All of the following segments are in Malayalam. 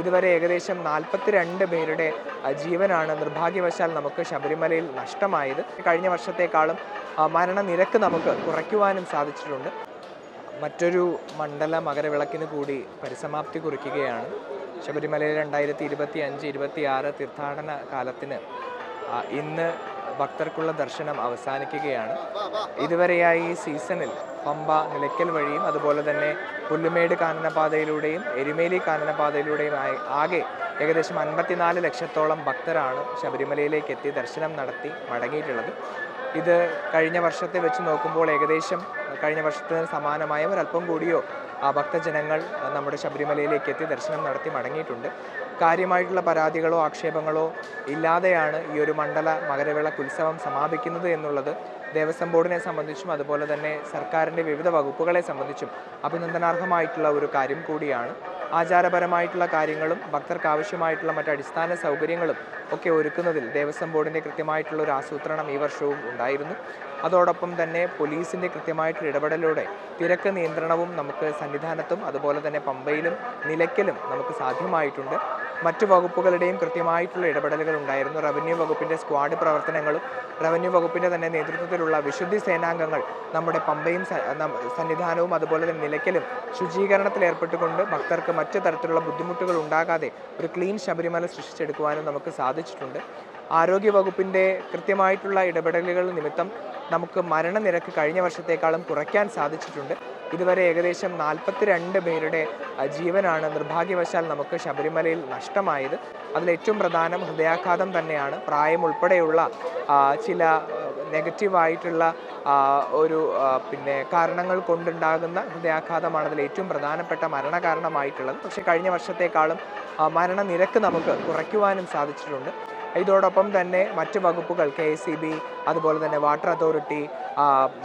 ഇതുവരെ ഏകദേശം നാൽപ്പത്തിരണ്ട് പേരുടെ ജീവനാണ് നിർഭാഗ്യവശാൽ നമുക്ക് ശബരിമലയിൽ നഷ്ടമായത്. കഴിഞ്ഞ വർഷത്തേക്കാളും മരണനിരക്ക് നമുക്ക് കുറയ്ക്കുവാനും സാധിച്ചിട്ടുണ്ട്. മറ്റൊരു മണ്ഡല മകരവിളക്കിന് കൂടി പരിസമാപ്തി കുറിക്കുകയാണ്. ശബരിമലയിൽ രണ്ടായിരത്തി ഇരുപത്തി അഞ്ച് ഇരുപത്തി ആറ് തീർത്ഥാടന കാലത്തിന് ഇന്ന് ഭക്തർക്കുള്ള ദർശനം അവസാനിക്കുകയാണ്. ഇതുവരെയായി ഈ സീസണിൽ പമ്പ നിലയ്ക്കൽ വഴിയും അതുപോലെ തന്നെ പുല്ലുമേട് കാനനപാതയിലൂടെയും എരുമേലി കാനനപാതയിലൂടെയും ആകെ ഏകദേശം അൻപത്തിനാല് ലക്ഷത്തോളം ഭക്തരാണ് ശബരിമലയിലേക്ക് എത്തി ദർശനം നടത്തി മടങ്ങിയിട്ടുള്ളത്. ഇത് കഴിഞ്ഞ വർഷത്തെ വെച്ച് നോക്കുമ്പോൾ ഏകദേശം കഴിഞ്ഞ വർഷത്തിന് സമാനമായ ഒരല്പം കൂടിയോ ഭക്തജനങ്ങൾ നമ്മുടെ ശബരിമലയിലേക്ക് എത്തി ദർശനം നടത്തി മടങ്ങിയിട്ടുണ്ട്. കാര്യമായിട്ടുള്ള പരാതികളോ ആക്ഷേപങ്ങളോ ഇല്ലാതെയാണ് ഈ ഒരു മണ്ഡല മകരവിളക്ക് ഉത്സവം സമാപിക്കുന്നത് എന്നുള്ളത് ദേവസ്വം ബോർഡിനെ സംബന്ധിച്ചും അതുപോലെ തന്നെ സർക്കാരിന്റെ വിവിധ വകുപ്പുകളെ സംബന്ധിച്ചും അഭിനന്ദനാർഹമായിട്ടുള്ള ഒരു കാര്യം കൂടിയാണ്. ആചാരപരമായിട്ടുള്ള കാര്യങ്ങളും ഭക്തർക്ക് ആവശ്യമായിട്ടുള്ള മറ്റ് അടിസ്ഥാന സൗകര്യങ്ങളും ഒക്കെ ഒരുക്കുന്നതിൽ ദേവസ്വം ബോർഡിന്റെ കൃത്യമായിട്ടുള്ള ഒരു ആസൂത്രണം ഈ വർഷവും ഉണ്ടായിരുന്നു. അതോടൊപ്പം തന്നെ പോലീസിന്റെ കൃത്യമായിട്ടുള്ള ഇടപെടലോടെ തിരക്ക് നിയന്ത്രണവും നമുക്ക് സന്നിധാനത്തും അതുപോലെ തന്നെ പമ്പയിലും നിലയ്ക്കലും നമുക്ക് സാധ്യമായിട്ടുണ്ട്. മറ്റു വകുപ്പുകളുടെയും കൃത്യമായിട്ടുള്ള ഇടപെടലുകൾ ഉണ്ടായിരുന്നു. റവന്യൂ വകുപ്പിന്റെ സ്ക്വാഡ് പ്രവർത്തനങ്ങളും റവന്യൂ വകുപ്പിന്റെ തന്നെ നേതൃത്വത്തിലുള്ള വിശുദ്ധി സേനാംഗങ്ങൾ നമ്മുടെ പമ്പയും സന്നിധാനവും അതുപോലെ തന്നെ നിലയ്ക്കലും ശുചീകരണത്തിൽ ഏർപ്പെട്ടുകൊണ്ട് ഭക്തർക്ക് മറ്റു തരത്തിലുള്ള ബുദ്ധിമുട്ടുകൾ ഉണ്ടാകാതെ ഒരു ക്ലീൻ ശബരിമല സൃഷ്ടിച്ചെടുക്കുവാനും നമുക്ക് സാധിച്ചിട്ടുണ്ട്. ആരോഗ്യ വകുപ്പിന്റെ കൃത്യമായിട്ടുള്ള ഇടപെടലുകൾ നിമിത്തം നമുക്ക് മരണനിരക്ക് കഴിഞ്ഞ വർഷത്തേക്കാളും കുറയ്ക്കാൻ സാധിച്ചിട്ടുണ്ട്. ഇതുവരെ ഏകദേശം നാൽപ്പത്തിരണ്ട് പേരുടെ ജീവനാണ് നിർഭാഗ്യവശാൽ നമുക്ക് ശബരിമലയിൽ നഷ്ടമായത്. അതിലേറ്റവും പ്രധാനം ഹൃദയാഘാതം തന്നെയാണ്. പ്രായം ഉൾപ്പെടെയുള്ള ചില നെഗറ്റീവായിട്ടുള്ള ഒരു പിന്നെ കാരണങ്ങൾ കൊണ്ടുണ്ടാകുന്ന ഹൃദയാഘാതമാണ് അതിൽ ഏറ്റവും പ്രധാനപ്പെട്ട മരണകാരണമായിട്ടുള്ളത്. പക്ഷേ കഴിഞ്ഞ വർഷത്തേക്കാളും മരണനിരക്ക് നമുക്ക് കുറയ്ക്കുവാനും സാധിച്ചിട്ടുണ്ട്. ഇതോടൊപ്പം തന്നെ മറ്റ് വകുപ്പുകൾ കെ എസ് അതുപോലെ തന്നെ വാട്ടർ അതോറിറ്റി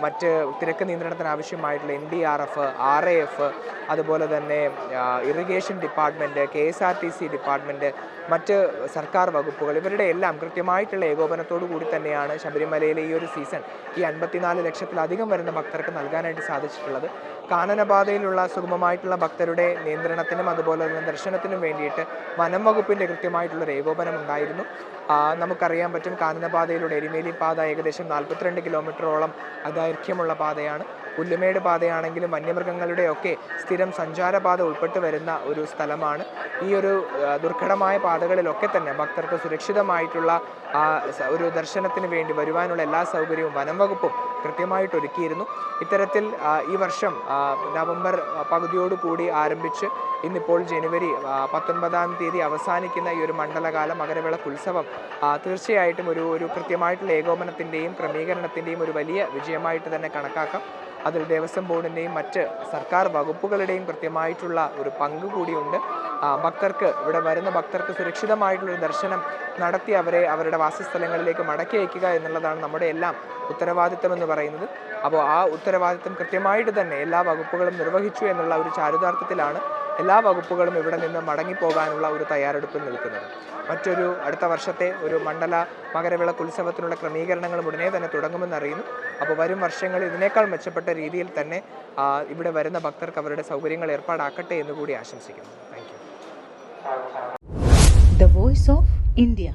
മറ്റ് തിരക്ക് നിയന്ത്രണത്തിന് ആവശ്യമായിട്ടുള്ള N D R F R A F അതുപോലെ തന്നെ irrigation department K S R T C department മറ്റ് സർക്കാർ വകുപ്പുകൾ ഇവരുടെ എല്ലാം കൃത്യമായിട്ടുള്ള ഏകോപനത്തോടു കൂടി തന്നെയാണ് ശബരിമലയിലെ ഈ ഒരു സീസൺ ഈ അൻപത്തിനാല് ലക്ഷത്തിലധികം വരുന്ന ഭക്തർക്ക് നൽകാനായിട്ട് സാധിച്ചിട്ടുള്ളത്. കാനനപാതയിലുള്ള സുഗമമായിട്ടുള്ള ഭക്തരുടെ നിയന്ത്രണത്തിനും അതുപോലെ തന്നെ ദർശനത്തിനും വേണ്ടിയിട്ട് വനം വകുപ്പിന്റെ കൃത്യമായിട്ടുള്ളൊരു ഏകോപനം ഉണ്ടായിരുന്നു നമുക്കറിയാൻ പറ്റും കാനനപാതയിലൂടെ എരുമേലി പാത ഏകദേശം നാൽപ്പത്തിരണ്ട് കിലോമീറ്ററോളം ദൈർഘ്യമുള്ള പാതയാണ്. പുല്ലുമേട് പാതയാണെങ്കിലും വന്യമൃഗങ്ങളുടെ ഒക്കെ സ്ഥിരം സഞ്ചാരപാത ഉൾപ്പെട്ട് വരുന്ന ഒരു സ്ഥലമാണ്. ഈ ഒരു ദുർഘടമായ പാതകളിലൊക്കെ തന്നെ ഭക്തർക്ക് സുരക്ഷിതമായിട്ടുള്ള ഒരു ദർശനത്തിന് വേണ്ടി വരുവാനുള്ള എല്ലാ സൗകര്യവും വനം വകുപ്പും കൃത്യമായിട്ട് ഒരുക്കിയിരുന്നു ഇത്തരത്തിൽ ഈ വർഷം നവംബർ പകുതിയോടുകൂടി കൂടി ആരംഭിച്ച് ഇന്നിപ്പോൾ ജനുവരി പത്തൊൻപതാം തീയതി അവസാനിക്കുന്ന ഈ ഒരു മണ്ഡലകാല മകരവിളക്ക് ഉത്സവം തീർച്ചയായിട്ടും ഒരു ഒരു കൃത്യമായിട്ടുള്ള ഏകോപനത്തിന്റെയും ക്രമീകരണത്തിന്റെയും ഒരു വലിയ വിജയമായിട്ട് തന്നെ കണക്കാക്കാം. അതിൽ ദേവസ്വം ബോർഡിന്റെയും മറ്റ് സർക്കാർ വകുപ്പുകളുടെയും കൃത്യമായിട്ടുള്ള ഒരു പങ്ക് കൂടിയുണ്ട്. ഭക്തർക്ക് ഇവിടെ വരുന്ന ഭക്തർക്ക് സുരക്ഷിതമായിട്ടുള്ള ഒരു ദർശനം നടത്തി അവരെ അവരുടെ വാസസ്ഥലങ്ങളിലേക്ക് മടക്കി അയക്കുക എന്നുള്ളതാണ് നമ്മുടെ എല്ലാം ഉത്തരവാദിത്തം എന്ന് പറയുന്നത്. അപ്പോൾ ആ ഉത്തരവാദിത്തം കൃത്യമായിട്ട് തന്നെ എല്ലാ വകുപ്പുകളും നിർവഹിച്ചു എന്നുള്ള ഒരു ചാരുതാർത്ഥത്തിലാണ് എല്ലാ വകുപ്പുകളും ഇവിടെ നിന്ന് മടങ്ങിപ്പോകാനുള്ള ഒരു തയ്യാറെടുപ്പിൽ നിൽക്കുന്നത്. മറ്റൊരു അടുത്ത വർഷത്തെ ഒരു മണ്ഡല മകരവിളക്ക് ഉത്സവത്തിനുള്ള ക്രമീകരണങ്ങളും ഉടനെ തന്നെ തുടങ്ങുമെന്നറിയുന്നു അപ്പോൾ വരും വർഷങ്ങളിൽ ഇതിനേക്കാൾ മെച്ചപ്പെട്ട രീതിയിൽ തന്നെ ഇവിടെ വരുന്ന ഭക്തർക്ക് അവരുടെ സൗകര്യങ്ങൾ ഏർപ്പാടാക്കട്ടെ എന്ന് കൂടി ആശംസിക്കുന്നു. The Voice of India.